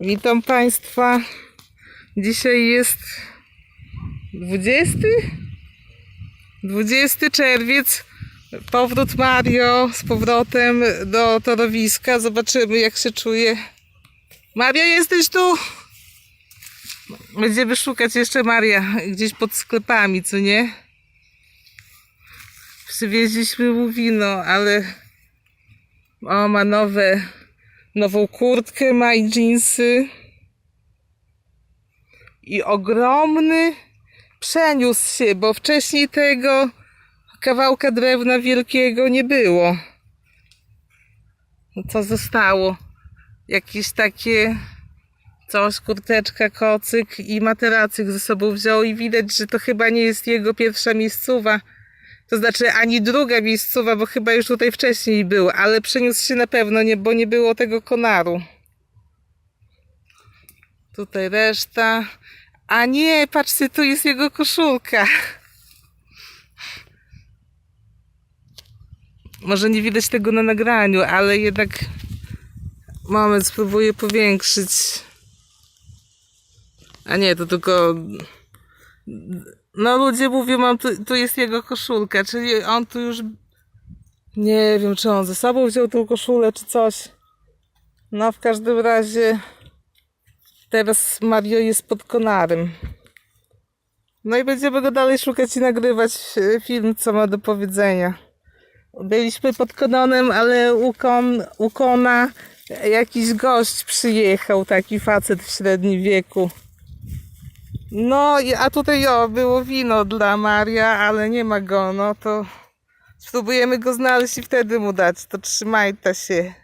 Witam Państwa. Dzisiaj jest 20? 20 czerwiec. Powrót Mario z powrotem do torowiska. Zobaczymy jak się czuje. Maria, jesteś tu? Będziemy szukać jeszcze Maria gdzieś pod sklepami, co nie? Przywieźliśmy mu wino, ale o, ma nowe, nową kurtkę, ma i dżinsy. I ogromny przeniósł się, bo wcześniej tego kawałka drewna wielkiego nie było. No co zostało? Jakieś takie coś, kurteczka, kocyk i materacyk ze sobą wziął i widać, że to chyba nie jest jego pierwsza miejscowa. To znaczy ani druga miejscowa, bo chyba już tutaj wcześniej był, ale przeniósł się na pewno, nie, bo nie było tego konaru. Tutaj reszta. A nie, patrzcie, tu jest jego koszulka. Może nie widać tego na nagraniu, ale jednak moment, spróbuję powiększyć. A nie, to tylko no ludzie mówią, mam tu, tu jest jego koszulka, czyli on tu już nie wiem, czy on ze sobą wziął tą koszulę, czy coś. No w każdym razie teraz Mario jest pod konarem. No i będziemy go dalej szukać i nagrywać e, film, co ma do powiedzenia. Byliśmy pod kononem, ale u, kon, u kona jakiś gość przyjechał, taki facet w średnim wieku. No, a tutaj o, było wino dla Maria, ale nie ma go, no to spróbujemy go znaleźć i wtedy mu dać. To trzymaj się.